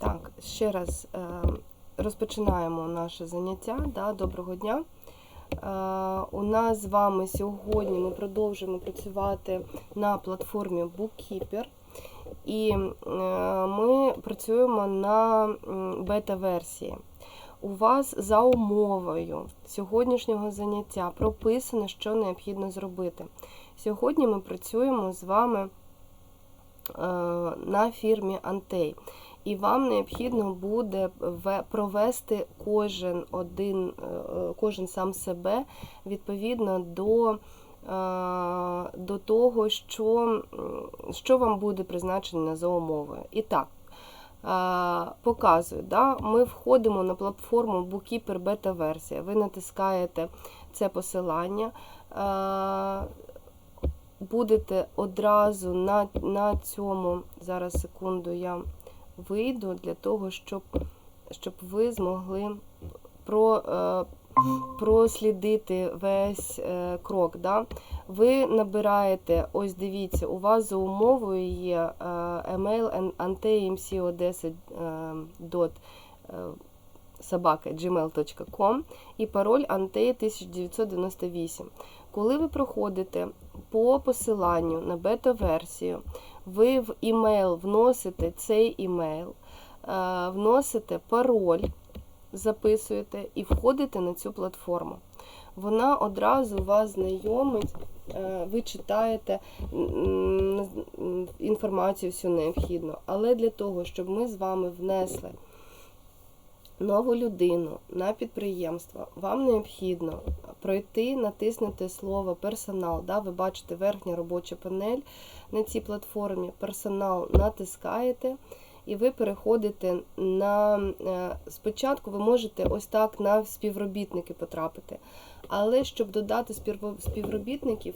Так, ще раз е, розпочинаємо наше заняття. Да, доброго дня. Е, у нас з вами сьогодні ми продовжуємо працювати на платформі Bookkeeper. І е, ми працюємо на бета-версії. У вас за умовою сьогоднішнього заняття прописано, що необхідно зробити. Сьогодні ми працюємо з вами на фірмі Антей. І вам необхідно буде ве- провести кожен один, е, е, кожен сам себе відповідно до, е, до того, що, що вам буде призначено за умовою. І так, показую, да? ми входимо на платформу Bookkeeper Beta версія. Ви натискаєте це посилання. Будете одразу на, на цьому, зараз секунду, я вийду для того, щоб, щоб ви змогли про, е, прослідити весь е, крок. Да? Ви набираєте, ось дивіться, у вас за умовою є е, email antemco10 dot собака gmail.com і пароль ante 1998. Коли ви проходите по посиланню на бета-версію, ви в імейл вносите цей імейл, е, вносите пароль, записуєте і входите на цю платформу. Вона одразу вас знайомить, е, ви читаєте інформацію всю необхідну. Але для того, щоб ми з вами внесли нову людину на підприємство, вам необхідно пройти, натиснути слово персонал. Да? Ви бачите верхня робоча панель на цій платформі. Персонал натискаєте. І ви переходите на е, спочатку, ви можете ось так на співробітники потрапити. Але щоб додати співро- співробітників,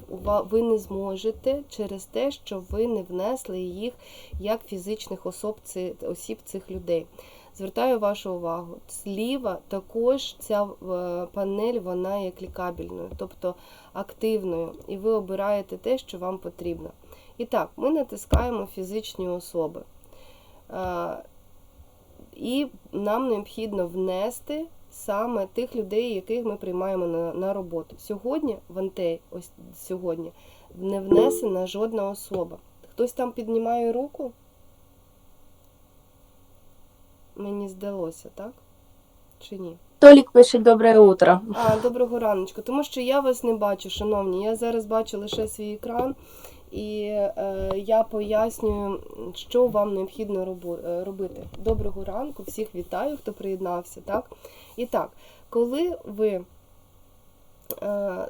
ви не зможете через те, що ви не внесли їх як фізичних особ, осіб цих людей. Звертаю вашу увагу, зліва також ця е, панель вона є клікабельною, тобто активною, і ви обираєте те, що вам потрібно. І так, ми натискаємо фізичні особи. Е, І нам необхідно внести саме тих людей, яких ми приймаємо на, на роботу. Сьогодні в Антей, ось сьогодні, не внесена жодна особа. Хтось там піднімає руку? Мені здалося, так? Чи ні? Толік пише добре утро. А, доброго раночку. Тому що я вас не бачу, шановні. Я зараз бачу лише свій екран, і е, я пояснюю, що вам необхідно е, робити. Доброго ранку, всіх вітаю, хто приєднався. Так? І так, коли ви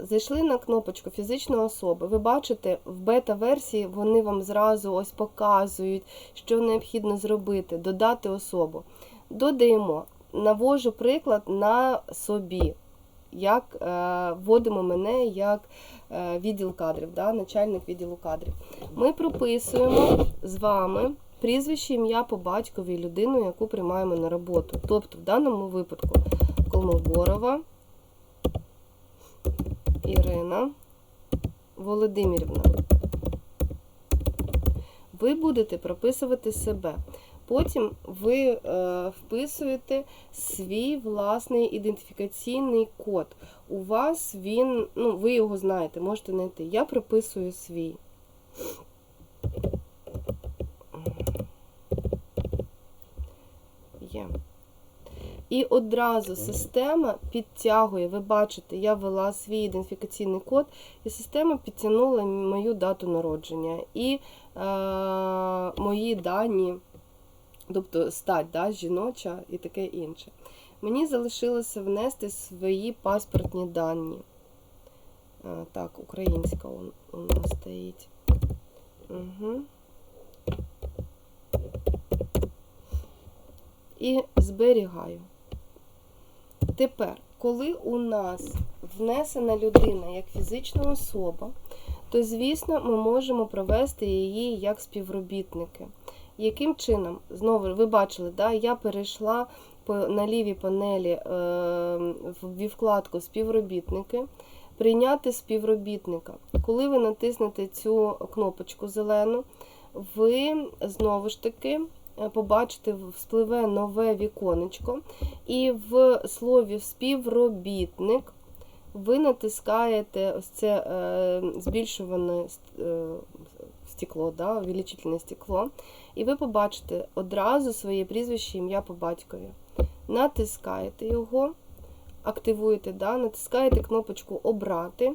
зайшли на кнопочку фізична особа, ви бачите, в бета-версії вони вам зразу ось показують, що необхідно зробити, додати особу. Додаємо. Навожу приклад на собі, як е, вводимо мене як е, відділ кадрів, да, начальник відділу кадрів. Ми прописуємо з вами прізвище, ім'я по батькові людину, яку приймаємо на роботу. Тобто, в даному випадку Колмогорова Ірина Володимирівна. Ви будете прописувати себе. Потім ви е, вписуєте свій власний ідентифікаційний код. У вас він, ну, ви його знаєте, можете знайти. Я прописую свій. Є. І одразу система підтягує, ви бачите, я ввела свій ідентифікаційний код, і система підтягнула мою дату народження і е, мої дані тобто стать да, жіноча і таке інше. Мені залишилося внести свої паспортні дані. А, так, українська у нас стоїть. Угу. І зберігаю. Тепер, коли у нас внесена людина як фізична особа, то, звісно, ми можемо провести її як співробітники. Яким чином? Знову ви бачили, да, я перейшла по, на лівій панелі е, в вкладку співробітники, прийняти співробітника. Коли ви натиснете цю кнопочку зелену, ви знову ж таки побачите, вспливе нове віконечко, і в слові співробітник ви натискаєте ось це е, збільшуване е, стекло, да, увеличительне стекло, і ви побачите одразу своє прізвище, ім'я по батькові. Натискаєте його, активуєте, да, натискаєте кнопочку Обрати.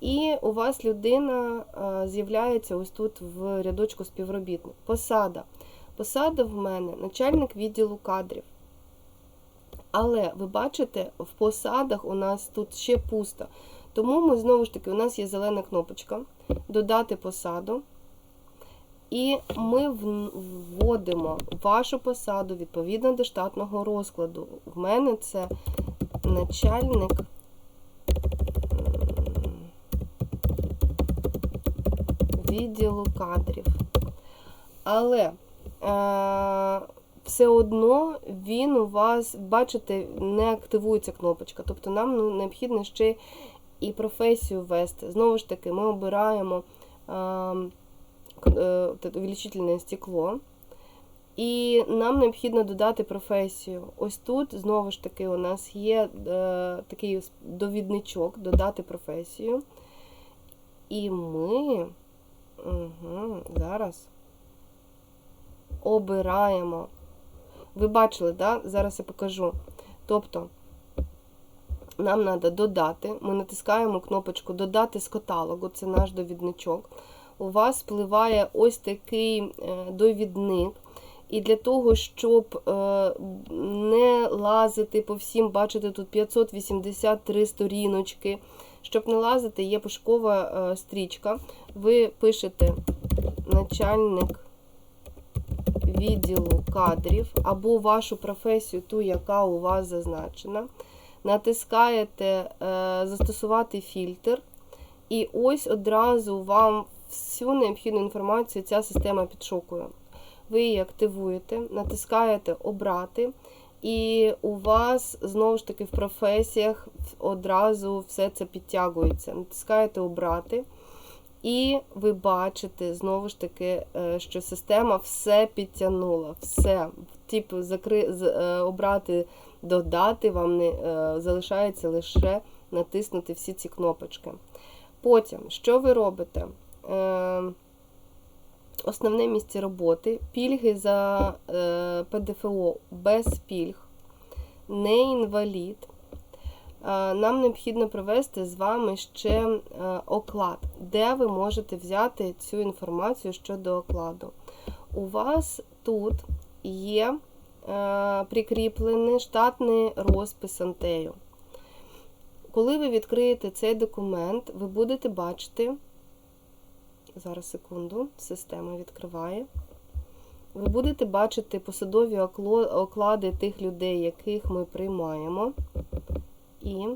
І у вас людина е, з'являється ось тут в рядочку співробітник. Посада. Посада в мене начальник відділу кадрів. Але ви бачите, в посадах у нас тут ще пусто. Тому ми знову ж таки, у нас є зелена кнопочка Додати посаду. І ми вводимо вашу посаду відповідно до штатного розкладу. В мене це начальник. відділу кадрів. Але все одно він у вас, бачите, не активується кнопочка. Тобто нам ну, необхідно ще і професію ввести. Знову ж таки, ми обираємо е, е, от увеличительне стекло. І нам необхідно додати професію. Ось тут, знову ж таки, у нас є е, такий довідничок, додати професію. І ми угу, зараз обираємо. Ви бачили, да? зараз я покажу. Тобто, нам треба додати. Ми натискаємо кнопочку Додати з каталогу, це наш довідничок. У вас спливає ось такий е, довідник. І для того, щоб е, не лазити по всім, бачите, тут 583 сторіночки. Щоб не лазити, є пошукова е, стрічка. Ви пишете начальник відділу кадрів або вашу професію, ту, яка у вас зазначена. Натискаєте е, Застосувати фільтр, і ось одразу вам всю необхідну інформацію ця система підшукує. Ви її активуєте, натискаєте Обрати, і у вас знову ж таки в професіях одразу все це підтягується. Натискаєте Обрати. І ви бачите знову ж таки, е, що система все підтягнула. Все. Типу, закри... е, обрати, додати вам не е, залишається лише натиснути всі ці кнопочки. Потім, що ви робите? Основне місце роботи, пільги за ПДФО без пільг, не інвалід. Нам необхідно провести з вами ще е, оклад, де ви можете взяти цю інформацію щодо окладу. У вас тут є е, прикріплений штатний розпис Антею. Коли ви відкриєте цей документ, ви будете бачити, зараз секунду, система відкриває. Ви будете бачити посадові оклади тих людей, яких ми приймаємо. І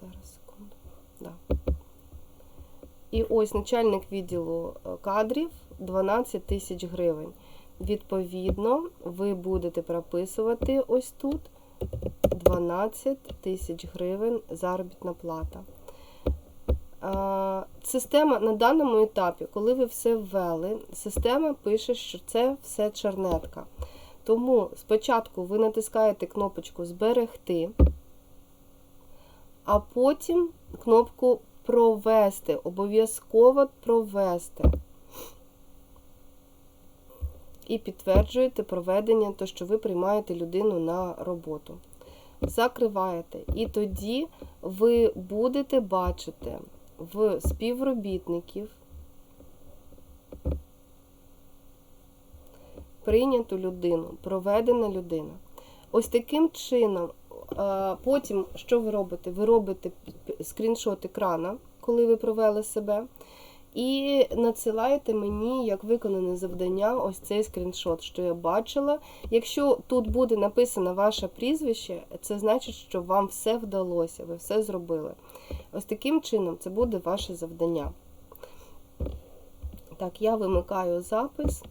зараз секунду. Да. І ось начальник відділу е, кадрів 12 тисяч гривень. Відповідно, ви будете прописувати ось тут 12 тисяч гривень заробітна плата. Система на даному етапі, коли ви все ввели, система пише, що це все чернетка. Тому спочатку ви натискаєте кнопочку Зберегти, а потім кнопку Провести. Обов'язково провести. І підтверджуєте проведення, то що ви приймаєте людину на роботу. Закриваєте. І тоді ви будете бачити в співробітників прийняту людину, проведена людина. Ось таким чином, потім що ви робите? Ви робите скріншот екрана, коли ви провели себе, і надсилаєте мені як виконане завдання ось цей скріншот, що я бачила. Якщо тут буде написано ваше прізвище, це значить, що вам все вдалося, ви все зробили. Ось таким чином це буде ваше завдання. Так, я вимикаю запис.